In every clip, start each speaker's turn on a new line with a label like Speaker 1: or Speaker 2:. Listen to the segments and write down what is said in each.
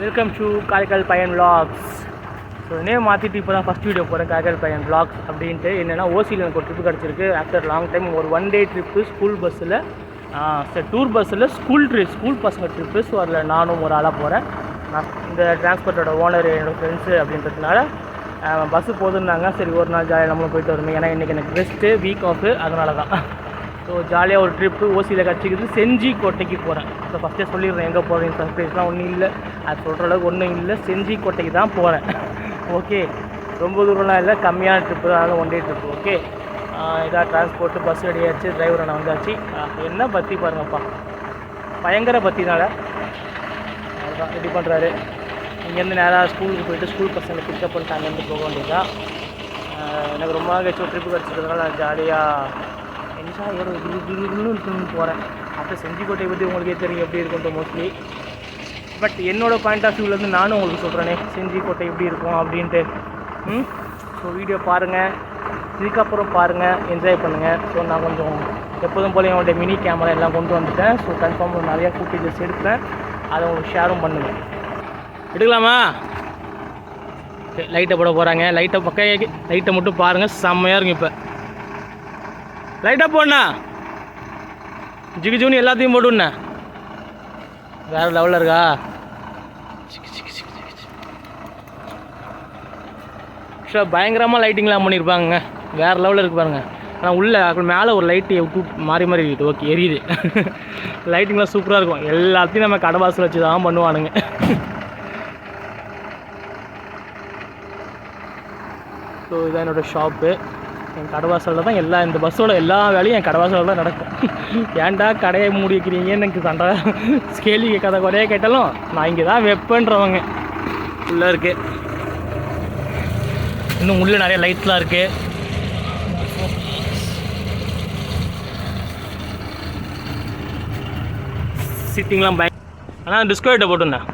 Speaker 1: Welcome to Karaikal பையன் vlogs so name மாற்றிட்டு இப்போ தான் ஃபஸ்ட் வீடியோ போகிறேன் காரைக்கால் பையன் விளாக்ஸ் அப்படின்ட்டு. என்னென்னா ஓசியில் எனக்கு ஒரு ட்ரிப்பு கிடச்சிருக்கு. ஆஃப்டர் லாங் டைம் ஒரு ஒன் டே ட்ரிப்பு ஸ்கூல் பஸ்ஸில் சரி டூர் பஸ்ஸில் ஸ்கூல் ட்ரிப் ஸ்கூல் பசங்க ட்ரிப்பு ஸோ அதில் நானும் ஒரு ஆளாக போகிறேன் நான் இந்த டிரான்ஸ்போர்ட்டோட ஓனர் என்னோடய ஃப்ரெண்ட்ஸு அப்படின்றதுனால பஸ்ஸு போதுன்னாங்க சரி ஒரு நாள் ஜாலியாக நம்மளும் போயிட்டு வருமே. ஏன்னா இன்றைக்கி எனக்கு ரெஸ்ட்டு வீக் ஆஃபு அதனால தான் ஸோ ஜாலியாக ஒரு ட்ரிப்பு ஓசியில் கிடச்சிக்கிது. செஞ்சி கோட்டைக்கு போகிறேன் ஸோ ஃபஸ்ட்டே சொல்லிடுறேன் எங்கே போகிறேன் சர்ப்ரைஸ்லாம் ஒன்றும் இல்லை. அது சொல்கிற அளவுக்கு ஒன்றும் இல்லை. செஞ்சி கோட்டைக்கு தான் போகிறேன் ஓகே ரொம்ப தூரம்லாம் இல்லை. கம்மியான ட்ரிப்பு தான். அதனால் ஒன் டே ட்ரிப்பு ஓகே இதாக டிரான்ஸ்போர்ட்டு பஸ் ரெடியாச்சு டிரைவர் நான் வந்தாச்சு. என்ன பற்றி பாருங்கப்பா. பயங்கர பற்றினால அதுதான் ரெடி பண்ணுறாரு இங்கேருந்து நேராக ஸ்கூலுக்கு போயிட்டு ஸ்கூல் பசங்களை பிக்கப் பண்ணிட்டு அங்கேருந்து போக வேண்டியதுதான். எனக்கு ரொம்ப நாள் கழிச்சு ஒரு ட்ரிப்பு கிடச்சிருக்கிறதுனால நான் ஜாலியாக என்ஜாயோட குரு குருன்னு இருக்குன்னு போகிறேன் அப்போ செஞ்சிக்கோட்டை பற்றி உங்களுக்கே தெரியும் எப்படி இருக்கும்ட்டு மோஸ்ட்லி பட் என்னோட பாயிண்ட் ஆஃப் வியூலேருந்து நானும் உங்களுக்கு சொல்கிறேனே செஞ்சிக்கோட்டை எப்படி இருக்கும் அப்படின்ட்டு. ம்? ஸோ வீடியோ பாருங்கள் இதுக்கப்புறம் பாருங்கள் என்ஜாய் பண்ணுங்கள் ஸோ நான் கொஞ்சம் எப்போதும் போல என்னோட மினி கேமரா எல்லாம் கொண்டு வந்துட்டேன். ஸோ கன்ஃபார்ம் நிறையா ஃபுட்டேஜஸ் எடுத்தேன் அதை உங்களுக்கு ஷேரும் பண்ணுங்கள் எடுக்கலாமா? லைட்டை போட போகிறாங்க லைட்டை பக்கம் லைட்டை மட்டும் பாருங்கள் செம்மையாக இருக்கும் இப்போ. லைட்டாக போண்ணா. ஜிகு ஜிகுன்னு எல்லாத்தையும் போட்டுண்ணே. வேறு லெவலில் இருக்கா? சிக்கு, ஆக்சுவலாக பயங்கரமாக லைட்டிங்லாம் பண்ணியிருப்பாங்க வேறு லெவலில் இருக்கு பாருங்க. ஆனால் உள்ளே அப்புறம் மேலே ஒரு லைட்டு மாறி மாறி இருக்குது. ஓகே எரியுது. லைட்டிங்லாம் சூப்பராக இருக்கும். எல்லாத்தையும் நம்ம கடைவாசல் வச்சு தான் பண்ணுவானுங்க. ஸோ இதான் என்னோட ஷாப்பு என் கடவாசலில் தான் எல்லா இந்த பஸ்ஸோட எல்லா வேலையும் என் கடவாசலில் தான் நடக்கும். ஏன்டா கடையை மூடி வைக்கிறீங்கன்னு எனக்கு சண்டை கேள்வி கதை குறைய கேட்டாலும் நான் இங்கே தான் வெப்பன்றவங்க. உள்ளே இருக்கு. இன்னும் உள்ளே நிறைய லைட்ஸ்லாம் இருக்குது சிட்டிங்லாம் பய ஆனால் டிஸ்கவுண்ட்டை போட்டுருந்தேன்.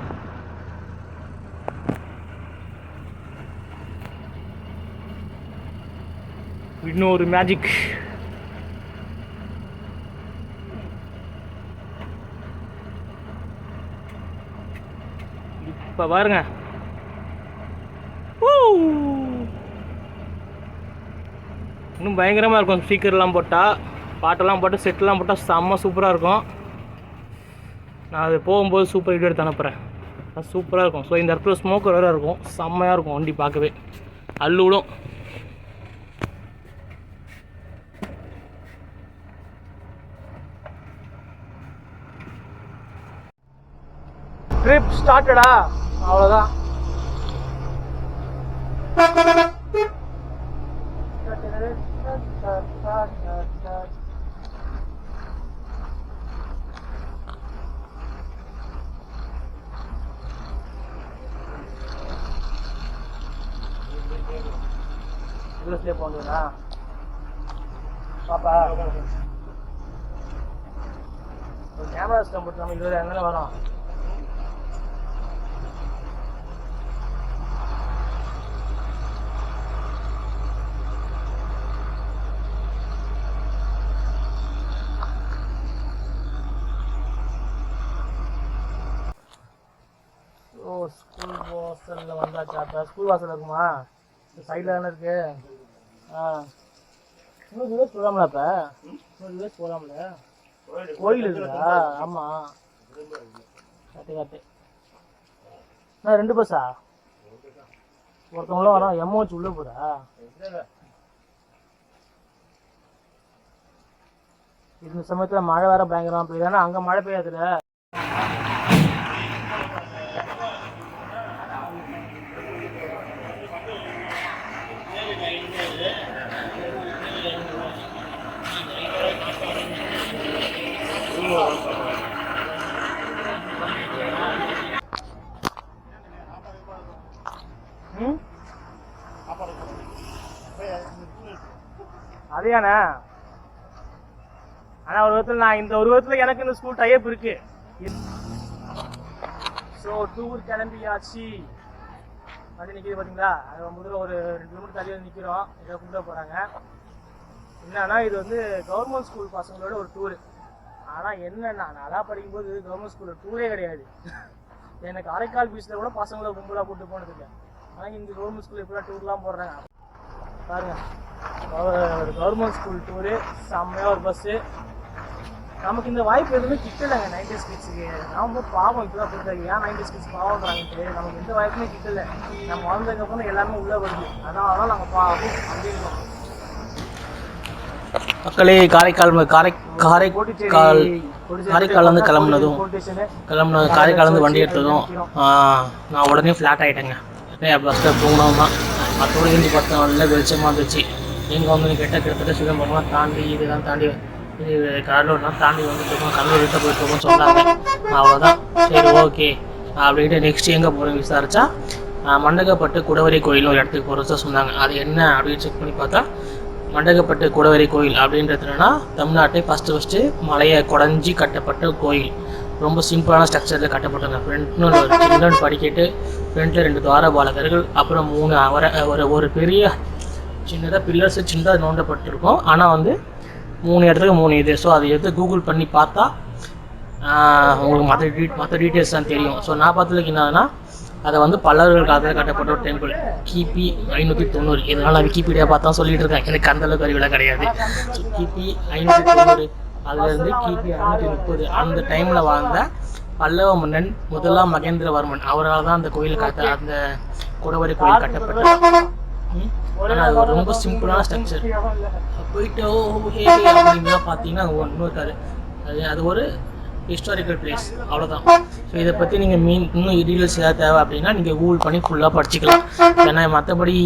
Speaker 1: இன்னொரு மேஜிக் இப்போ பாருங்க. இன்னும் பயங்கரமாக இருக்கும். ஸ்பீக்கர்லாம் போட்டால் பாட்டெல்லாம் போட்டு செட்டெல்லாம் போட்டால் செம்ம சூப்பராக இருக்கும். நான் அது போகும்போது சூப்பர் வீடியோ எடுத்து அனுப்புகிறேன் அது சூப்பராக இருக்கும். ஸோ இந்த இடத்துல ஸ்மோக்கர் வேறு இருக்கும். செம்மையாக இருக்கும் வண்டி பார்க்கவே. அள்ளு ட்ரிப் ஸ்டார்டடா அவ்வளோதான் இதுலேயே போகணும்னா? பாப்பா. கேமரா சிஸ்டம் போட்டு நம்ம இருபதாயிரம் வரும். ஸ்கூல் வாசலில் வந்தாச்சா அப்போ ஸ்கூல் வாசல் இருக்குமா சைடில் தானே இருக்கு. ஆ. இன்னும் விவேஸ் போகலாம்ல இப்போ? இன்னொரு விவேஸ் போகலாம்ல கோயில் இருக்குதா? ஆமாம் கட்டு கட்டு. நான் ரெண்டு பஸ்ஸா ஒருத்தவங்களும் வரோம் எம்ஓச்சு உள்ளே போதா இந்த சமயத்தில் மழை வேற பயங்கரமாக பெய்யுது. ஆனால் அங்கே மழை பெய்யாதுல்ல சரிதானே? ஆனா ஒரு விதத்துல நான் இந்த ஒரு விதத்துல எனக்கு இந்த ஸ்கூல் டைப் இருக்கு. ஸோ டூர் கிளம்பியாச்சு. அது நிற்கிது பார்த்தீங்களா அது முதல்ல ஒரு ரெண்டு கிலோமீட்டர் தள்ளி வந்து நிற்கிறோம் இதை கூப்பிட போகிறாங்க என்னன்னா இது வந்து கவர்மெண்ட் ஸ்கூல் பசங்களோட ஒரு டூரு ஆனால் என்னன்னா நல்லா படிக்கும்போது கவர்மெண்ட் ஸ்கூலில் டூரே கிடையாது. எனக்கு அரைக்கால் பீச்சில் கூட பசங்களை கும்பலாக கூப்பிட்டு போனதில்லை ஆனால் இந்த கவர்மெண்ட் ஸ்கூல் இப்படிலாம் டூர்லாம் போடுறாங்க. பாருங்க. கவர்மெண்ட் ஸ்கூல் டூரு செம்மையாக ஒரு பஸ்ஸு நமக்கு இந்த வாய்ப்பு எதுவுமே கிட்டலைங்க நைன்டி கிட்ஸுக்கு நாம பாவம் இப்பதான் புரிஞ்சாங்க ஏன் நைன்டி கிட்ஸ் பாவம்ன்றாங்கன்ட்டு நமக்கு எந்த வாய்ப்புமே கிட்டல. நம்ம வந்ததுக்கப்புறம் எல்லாமே உள்ளே வருது. அதான் அதான் நாங்கள் பாவம் அப்படின்னு மக்களே காரைக்கால் காரை காரைக்கால் காரைக்கால் வந்து கிளம்புனதும் கிளம்புன காரைக்கால் வந்து வண்டி எடுத்ததும் நான் உடனே ஃப்ளாட் ஆகிட்டேங்க பஸ்ஸில் தூங்கினோம் தான் மற்றபடி இருந்து பார்த்தா நல்ல வெளிச்சமாக இருந்துச்சு. எங்கே வந்து கெட்ட கிட்டத்தட்ட சிதம்பரம்லாம் தாண்டி இதெல்லாம் தாண்டி இது கடலூர்லாம் தாண்டி வந்துட்டு கல்லூர் கிட்ட போயிட்டு சொன்னாங்க. அவ்வளோதான் சரி ஓகே. அப்படின்ட்டு நெக்ஸ்ட் எங்கே போகிறோம் விசாரிச்சா மண்டகப்பட்டு குடவரி கோயில் ஒரு இடத்துக்கு போகிறதா சொன்னாங்க. அது என்ன அப்படின்னு செக் பண்ணி பார்த்தா மண்டகப்பட்டு குடவரி கோயில் அப்படின்றது என்னன்னா தமிழ்நாட்டை ஃபஸ்ட்டு ஃபஸ்ட்டு மலையை குடஞ்சி கட்டப்பட்ட கோயில். ரொம்ப சிம்பிளான ஸ்ட்ரக்சரில் கட்டப்பட்டாங்க ஃப்ரண்ட்னு ஒரு சின்ன படிக்கட்டு ஃப்ரண்ட்டில் ரெண்டு துவாரபாலகர்கள் அப்புறம் மூணு அவரை ஒரு ஒரு பெரிய சின்னதாக பில்லர்ஸ் சின்னதாக நோண்டப்பட்டிருக்கும். ஆனால் வந்து மூணு இடத்துக்கு மூணு இது. ஸோ அதை எடுத்து கூகுள் பண்ணி பார்த்தா உங்களுக்கு மற்ற டீ மற்ற டீட்டெயில்ஸ் தான் தெரியும். ஸோ நான் பார்த்ததுக்கு என்னன்னா அதை வந்து பல்லவர்கள் காலத்தில் கட்டப்பட்ட ஒரு டெம்பிள் கிபி ஐநூற்றி தொண்ணூறு. இதனால் நான் விக்கிபீடியா பார்த்தா சொல்லிட்டு இருக்கேன். எனக்கு அந்த அளவுக்கு கிடையாது. ஸோ கிபி ஐநூற்றி தொண்ணூறு. அதுலேருந்து கிபி ஐநூற்றி முப்பது. அந்த டைமில் வாழ்ந்த பல்லவ மன்னன் முதலாம் மகேந்திரவர்மன். அவரால் தான் அந்த கோயில் கட்ட அந்த குடவரி கோயில் கட்டப்பட்டது. ம். ஆனா அது ஒரு ரொம்ப சிம்பிளான ஸ்ட்ரக்சர் போயிட்டு ஓ ஹே அப்படின்லாம் பார்த்தீங்கன்னா அங்கே ஒன்றும் இருக்காது. அது அது ஒரு ஹிஸ்டாரிக்கல் பிளேஸ் அவ்வளோதான் ஸோ இதை பற்றி நீங்கள் மீன் இன்னும் டீட்டெயில்ஸ் ஏதாவது தேவை அப்படின்னா நீங்கள் கூகுள் பண்ணி ஃபுல்லாக படிச்சுக்கலாம். ஏன்னா மற்றபடி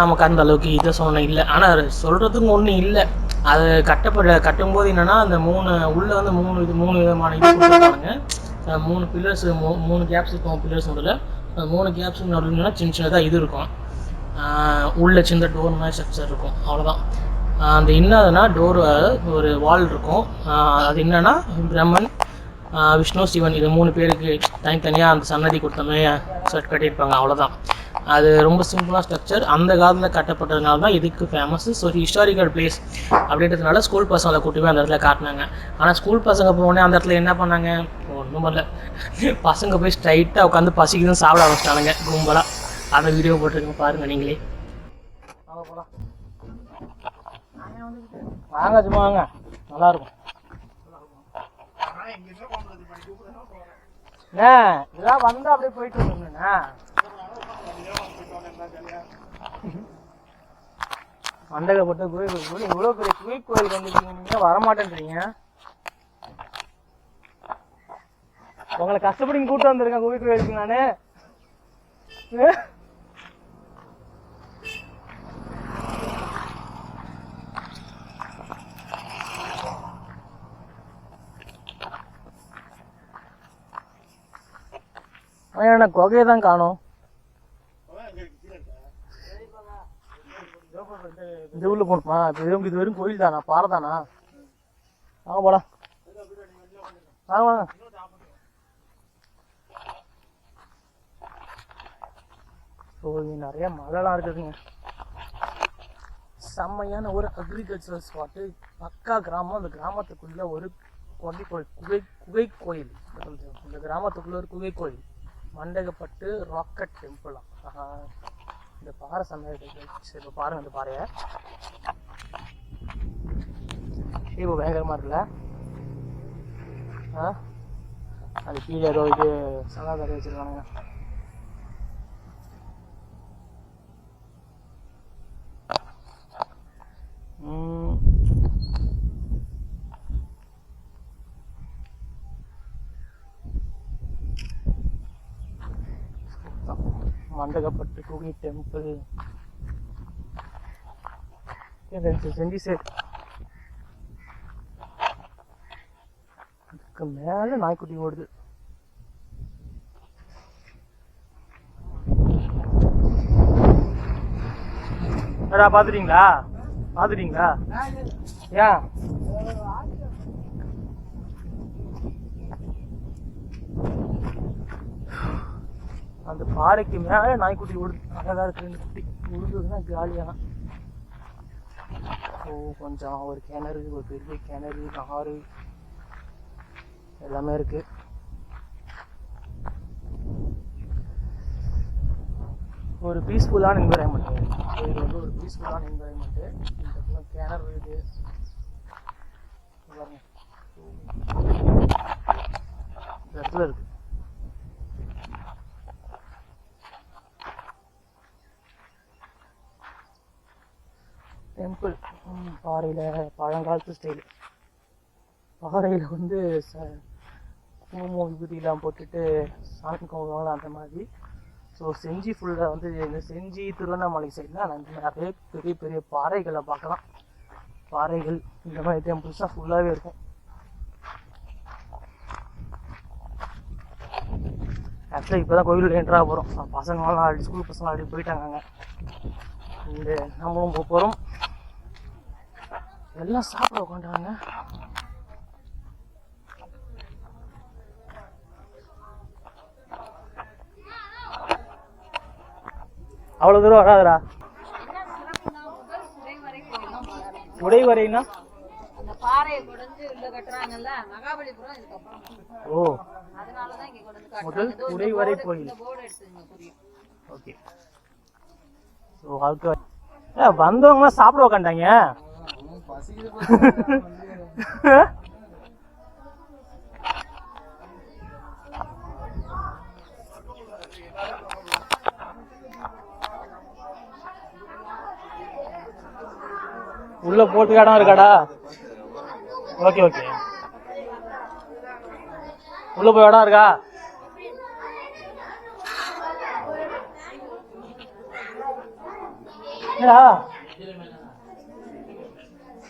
Speaker 1: நமக்கு அந்த அளவுக்கு இதை சொன்ன இல்லை. ஆனால் சொல்கிறதுக்கு ஒன்றும் இல்லை. அது கட்டப்பட கட்டும்போது என்னென்னா அந்த மூணு உள்ளே வந்து மூணு இது மூணு விதமான இது கொடுத்துருக்காங்க. மூணு பில்லர்ஸ் மூணு கேப்ஸ் இருக்கும் பில்லர்ஸ் நடுவில். அந்த மூணு கேப்ஸ் நடுவுலனா சின்ன சின்னதாக இது இருக்கும். உள்ளே சின்ன டோர் மாதிரி ஸ்ட்ரக்சர் இருக்கும். அவ்வளோதான் அந்த என்னதுன்னா டோர் ஒரு வால் இருக்கும். அது என்னென்னா பிரம்மன் விஷ்ணு சிவன் இது மூணு பேருக்கு தனித்தனியாக அந்த சன்னதி கொடுத்த மாதிரி செட் கட்டியிருப்பாங்க. அவ்வளோதான் அது ரொம்ப சிம்பிளாக ஸ்ட்ரக்சர் அந்த காலத்தில் கட்டப்பட்டதுனால தான் இதுக்கு ஃபேமஸ் ஸோ ஹிஸ்டாரிக்கல் பிளேஸ் அப்படின்றதுனால ஸ்கூல் பசங்களை கூட்டி போய் அந்த இடத்துல காட்டினாங்க. ஆனால் ஸ்கூல் பசங்க போனே அந்த இடத்துல என்ன பண்ணாங்க? ஒன்றும் பண்ணல. பசங்க போய் ஸ்ட்ரைட்டாக உட்காந்து பசிக்குதுன்னு சாப்பிட ஆரம்பிச்சிட்டானுங்க. கும்பலாக அந்த வீடியோ போட்டிருக்கேன் பாருங்க நீங்களே. வாங்க சும்மா வாங்க. நல்லா இருக்கும் இதெல்லாம் வந்து அப்படியே போயிட்டு இருக்கணும்ண்ணா மண்டகப்பட்ட கோயில் கோயில் இவ்வளோ பெரிய குயிக் கோயில் வந்துருக்கீங்க நீங்க வரமாட்டேன்றீங்க? உங்களை கஷ்டப்படி கூப்பிட்டு வந்திருக்கேன் கோயில் கோயிலுக்கு நான். என்ன குகையை தான் காணும்? இந்த ஊரில் போகணுமா. இப்போ இது இது வெறும் கோயில் தானா? பாறை தானா? வாங்க போலாம். வாங்க வாங்க. ஸோ இங்கே நிறைய மலைலாம் இருக்குதுங்க. செம்மையான ஒரு அக்ரிகல்ச்சரல் ஸ்பாட்டு பக்கா கிராமம். அந்த கிராமத்துக்குள்ளே ஒரு குகை கோயில் குகை குகை கோயில். இந்த கிராமத்துக்குள்ள ஒரு குகை கோயில். மண்டகப்பட்டு ராக்கெட் டெம்பிளா இந்த பாறை சமையல் சரி இப்போ பாருங்க இந்த பாறையை. இப்போ பயங்கரமாக இருக்குல்ல? ஆ? அது கீழே ஏதோ இது சகாதாரி வச்சுருக்கானுங்க. ம். மண்டகப்பட்டு குகை டெம்பிள் செஞ்சி சைடு அதுக்கு மேல நாய்க்குட்டி ஓடுது. பாத்துட்டீங்களா? பாத்துட்டீங்களா? ஏன்? அந்த பாறைக்கு மேலே நாய்க்குட்டி ஓடுது அழகாக இருக்கு ரெண்டு குட்டி உழுதுன்னா ஜாலியாக ஸோ கொஞ்சம் ஒரு கிணறு ஒரு பெரிய கிணறு ஆறு எல்லாமே இருக்குது ஒரு பீஸ்ஃபுல்லான என்விரான்மெண்ட் வந்து ஒரு பீஸ்ஃபுல்லான என்விரான்மெண்ட்டு இந்த இடத்துல கிணறு இது இந்த இடத்துல இருக்குது டெம்பிள் பாறையில் பழங்காலத்து ஸ்டைல் பாறையில் வந்து ச குங்குமம் விபூதியெலாம் போட்டுட்டு சாமி கும்பிடுவாங்களா அந்த மாதிரி. ஸோ செஞ்சி ஃபுல்லாக வந்து இந்த செஞ்சி திருவண்ணாமலை சைட்லாம் நிறைய பெரிய பெரிய பாறைகளை பார்க்கலாம். பாறைகள் இந்த மாதிரி டெம்பிள்ஸ் ஃபுல்லாகவே இருக்கும். ஆக்சுவலாக இப்போ தான் கோயில் என்ட்ராக போகிறோம் பசங்களாம் ஆல்ரெடி ஸ்கூல் பசங்களாம் ஆல்ரெடி போயிட்டாங்க இந்த நம்மளும் போக போகிறோம் எல்லாம் சாப்பிட உட்காந்துறாங்க அவ்வளோ தூரம் வராதுடா. உடை வரைனா? ஓ. முதல் உடைவரை கோயில். ஓகே. ஸோ அதுக்கு ஏ வந்தவங்களாம் சாப்பிட உக்காண்டாங்க உள்ள போட்டு இடம் இருக்காடா? Okay okay. உள்ள போய் இடம் இருக்கா? என்னடா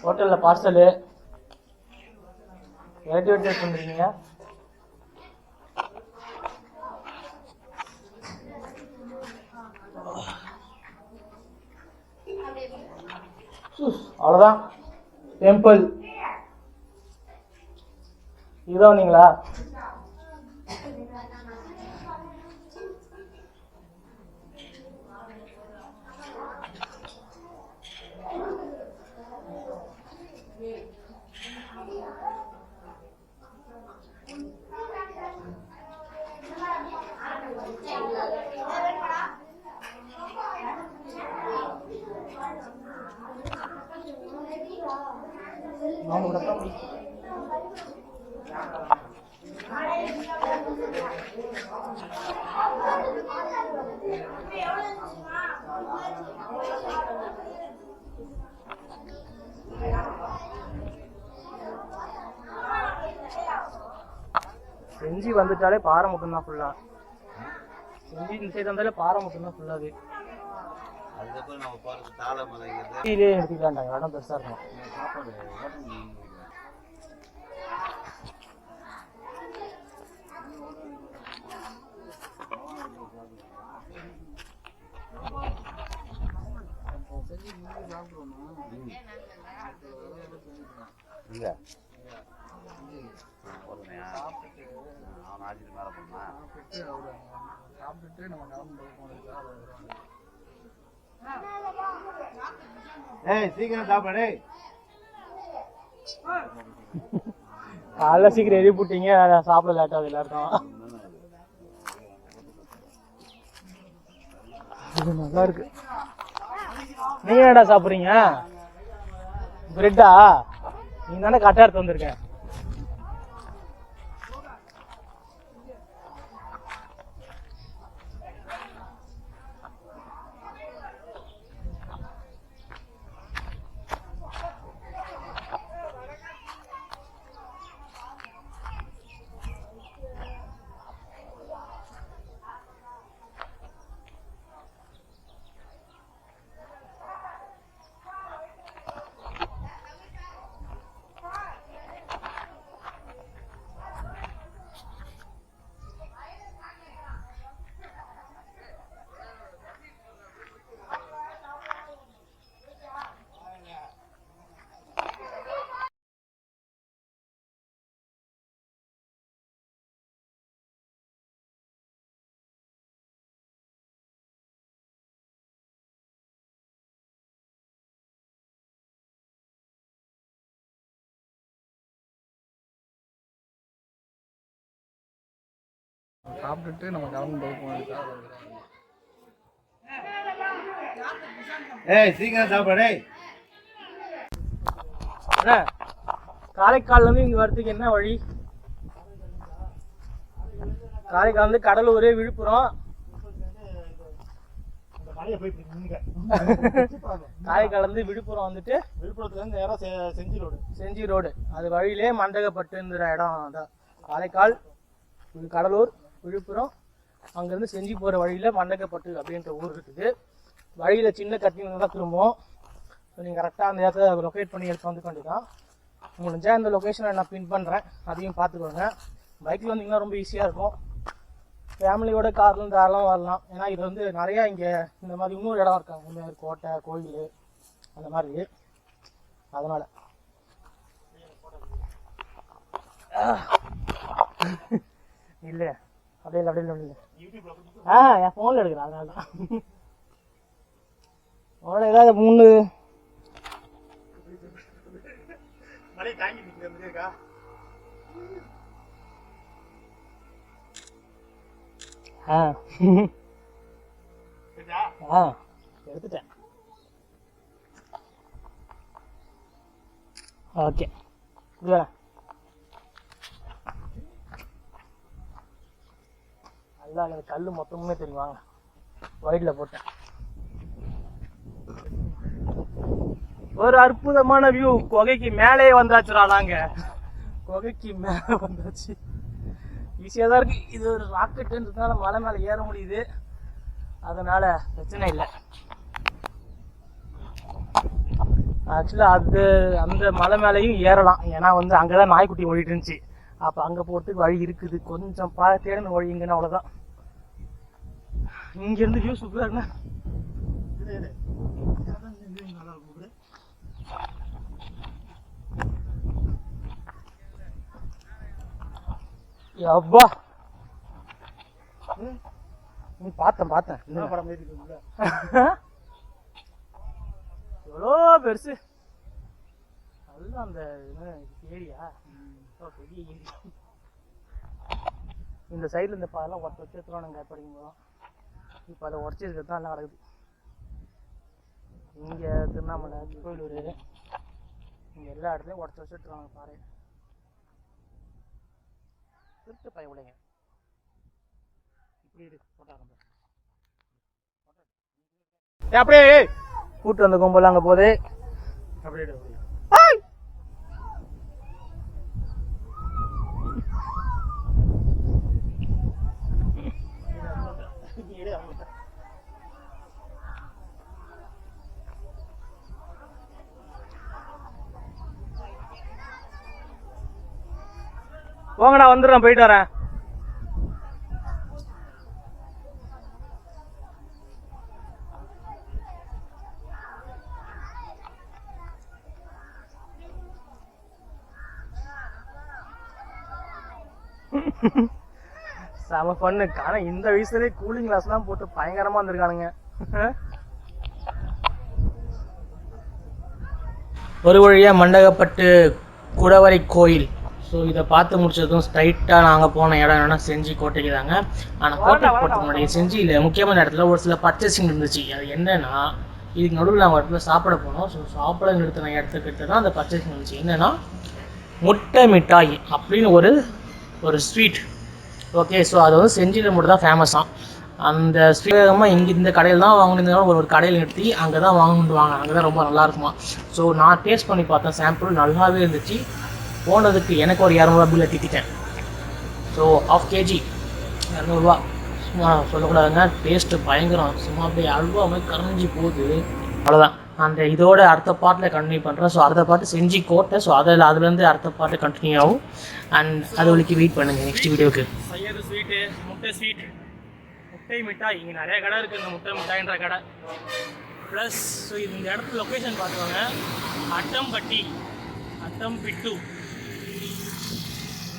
Speaker 1: ஹோட்டல்ல பார்சலு. வெரைட்டி வெரைட்டி பண்ணுறீங்க அவ்வளோதான் டெம்பிள் இதுதான் வந்தீங்களா நான் கூட தான் செஞ்சி வந்துட்டாலே பாறை மட்டும்தான் ஃபுல்லா செஞ்சி இந்த சைடு வந்தாலே பாறை மட்டும்தான் ஃபுல்லாவே கீழே இடம் பெருசாக இருக்கும்
Speaker 2: ஹோட்டல் இங்க போதுமையா அவன் ஆட்சிட்டு மேலே போனா ஏய் சீக்கிரம் சாப்பாடு
Speaker 1: காலைல சீக்கிரம் எழுதி போட்டீங்க சாப்பிட லேட் ஆகுது எல்லாருக்கும். இது நல்லா இருக்கு. நீங்க என்னடா சாப்பிடுறீங்க? பிரெட்டா நீ தானே கரெக்டாக எடுத்து வந்திருக்கேன்
Speaker 3: சாப்பிட்டுட்டு நம்ம கிளம்பும்போது போனதுக்காக
Speaker 2: ஏய் சீக்கிரம் சாப்பிடு
Speaker 1: காரைக்கால்லேருந்து இங்கே வரதுக்கு என்ன வழி? காரைக்கால் வந்து கடலூர் விழுப்புரம். காரைக்கால் வந்து விழுப்புரம் வந்துட்டு
Speaker 2: விழுப்புரத்துலேருந்து நேரம் செஞ்சு ரோடு.
Speaker 1: செஞ்சி ரோடு. அது வழியிலே மண்டகப்பட்டுங்கிற இடம் அதான் காரைக்கால் இது கடலூர். விழுப்புரம். அங்கேருந்து செஞ்சு போகிற வழியில் மண்டக்கப்பட்டு அப்படின்ற ஊர் இருக்குது. வழியில் சின்ன கட்டிங் தான் திரும்பும் ஸோ நீங்கள் கரெக்டாக அந்த இடத்த லொக்கேட் பண்ணி எடுத்து வந்து வேண்டியதான் முடிஞ்சால் இந்த லொக்கேஷனை நான் பின் பண்ணுறேன் அதையும் பார்த்துக்கோங்க. பைக்கில் வந்தீங்கன்னா ரொம்ப ஈஸியாக இருக்கும். ஃபேமிலியோட கார்லாம் தாராளமாக வரலாம். ஏன்னா இது வந்து நிறையா இங்கே இந்த மாதிரி இன்னொரு இடம் இருக்காங்க. இந்த மாதிரி கோட்டை கோயில் அந்த மாதிரி. அதனால். இல்லை அப்படியே இல்லை அப்படியே இல்லை ஆ என் ஃபோனில் எடுக்கிறேன் அதனால தான் உங்களோட ஏதாவது மூணு. ஆ. ஆ எடுத்துட்டேன். ஓகே. இது நல்லா எனக்கு கல் மொத்தமுமே தெரியும் வாங்க ஒயிட்ல போட்டேன். ஒரு அற்புதமான வியூ குகைக்கு மேலே வந்தாச்சுடா நாங்க. குகைக்கு மேலே வந்தாச்சு. ஈஸியாக தான் இருக்கு. இது ஒரு ராக்கெட்டுன்றதுனால மலை மேலே ஏற முடியுது. அதனால பிரச்சனை இல்லை. ஆக்சுவலாக அது அந்த மலை மேலேயும் ஏறலாம். ஏன்னா வந்து அங்கே தான் நாய்க்குட்டி ஓடிட்டு இருந்துச்சு. அப்போ அங்கே போகிறதுக்கு வழி இருக்குது. கொஞ்சம் பா தேடின வழிங்கன்னு அவ்வளோதான் இங்கேருந்து வியூ சூப்பராக இருக்குண்ணா. அப்பா நீ பார்த்தேன் பார்த்தேன்.
Speaker 2: என்ன படம்
Speaker 1: எவ்வளோ பெருசு. அதுதான் அந்த ஏரியா. பெரிய ஏரியா. இந்த சைடில் இந்த பாதெல்லாம் ஒருத்த வச்சு எடுத்துருவானுங்க படிக்கும்போது இப்போ அதை உடச்சி இருக்கிறது தான் எல்லாம் நடக்குது இங்கே திருவண்ணாமலை கோயிலூர். இங்கே எல்லா இடத்துலையும் உடச்சி வச்சு பாரு. திருட்டு பய விளைங்க இப்படி இருக்கு போட்டாங்க அப்படியே கூட்டு வந்த கும்பல் அங்கே போகுது.
Speaker 2: அப்படியே.
Speaker 1: போங்கடா வந்துடுறேன் போயிட்டு வரேன். செம பண்ணு ஆனா இந்த வயசுலயே கூலிங் கிளாஸ் எல்லாம் போட்டு பயங்கரமா வந்திருக்கானுங்க. ஒரு வழியா மண்டகப்பட்டு குடவரை கோயில். ஸோ இதை பார்த்து முடிச்சதும் ஸ்ட்ரைட்டாக நாங்கள் போன இடம் என்னன்னா செஞ்சி கோட்டைக்கு தாங்க. ஆனால் கோட்டைக்கு போகிறதுக்கு முன்னாடி செஞ்சியில் முக்கியமான இடத்துல ஒரு சில பர்ச்சேசிங் இருந்துச்சு. அது என்னன்னா இதுக்கு நடுவில் நாங்கள் இடத்துல சாப்பிட போனோம். ஸோ சாப்பிட நிறுத்தின இடத்துக்கிட்ட தான் அந்த பர்ச்சேசிங் இருந்துச்சு. என்னன்னா முட்டை மிட்டாய் அப்படின்னு ஒரு ஒரு ஸ்வீட் ஓகே ஸோ அது வந்து செஞ்சியில் மட்டும் தான் ஃபேமஸாக அந்த ஸ்ரீவேகமாக இங்கே இந்த கடையில் தான் வாங்கினதுனால ஒரு ஒரு கடையில் நிறுத்தி அங்கே தான் வாங்கிடுவாங்க அங்கே தான் ரொம்ப நல்லா இருக்குமா. ஸோ நான் டேஸ்ட் பண்ணி பார்த்தேன். சாம்பிள் நல்லாவே இருந்துச்சு. போனதுக்கு எனக்கு ஒரு இரநூறுவா பில்லை திட்டிட்டேன். ஸோ ஆஃப் கேஜி இரநூறுவா சும்மா சொல்லக்கூடாதுங்க. டேஸ்ட்டு பயங்கரம். சும்மா அப்படியே அல்வா மாதிரி கரைஞ்சி போகுது. அவ்வளோதான் அந்த இதோட அடுத்த பாட்டில் கண்டினியூ பண்ணுறேன் ஸோ அடுத்த பாட்டு செஞ்சு கோட்டை. ஸோ அதில் அதுலேருந்து அடுத்த பாட்டு கண்டினியூ ஆகும். அண்ட் அது வரைக்கும் வெயிட் பண்ணுங்கள் நெக்ஸ்ட் வீடியோக்கு. சையது ஸ்வீட்டு முட்டை ஸ்வீட் முட்டை மிட்டாய். இங்கே நிறைய கடை இருக்குது இந்த முட்டை மிட்டாய்ன்ற கடை. ப்ளஸ் ஸோ இது இந்த இடத்துல லொக்கேஷன் பார்த்துக்கோங்க. அட்டம்பட்டி. அட்டம்பிட்டு.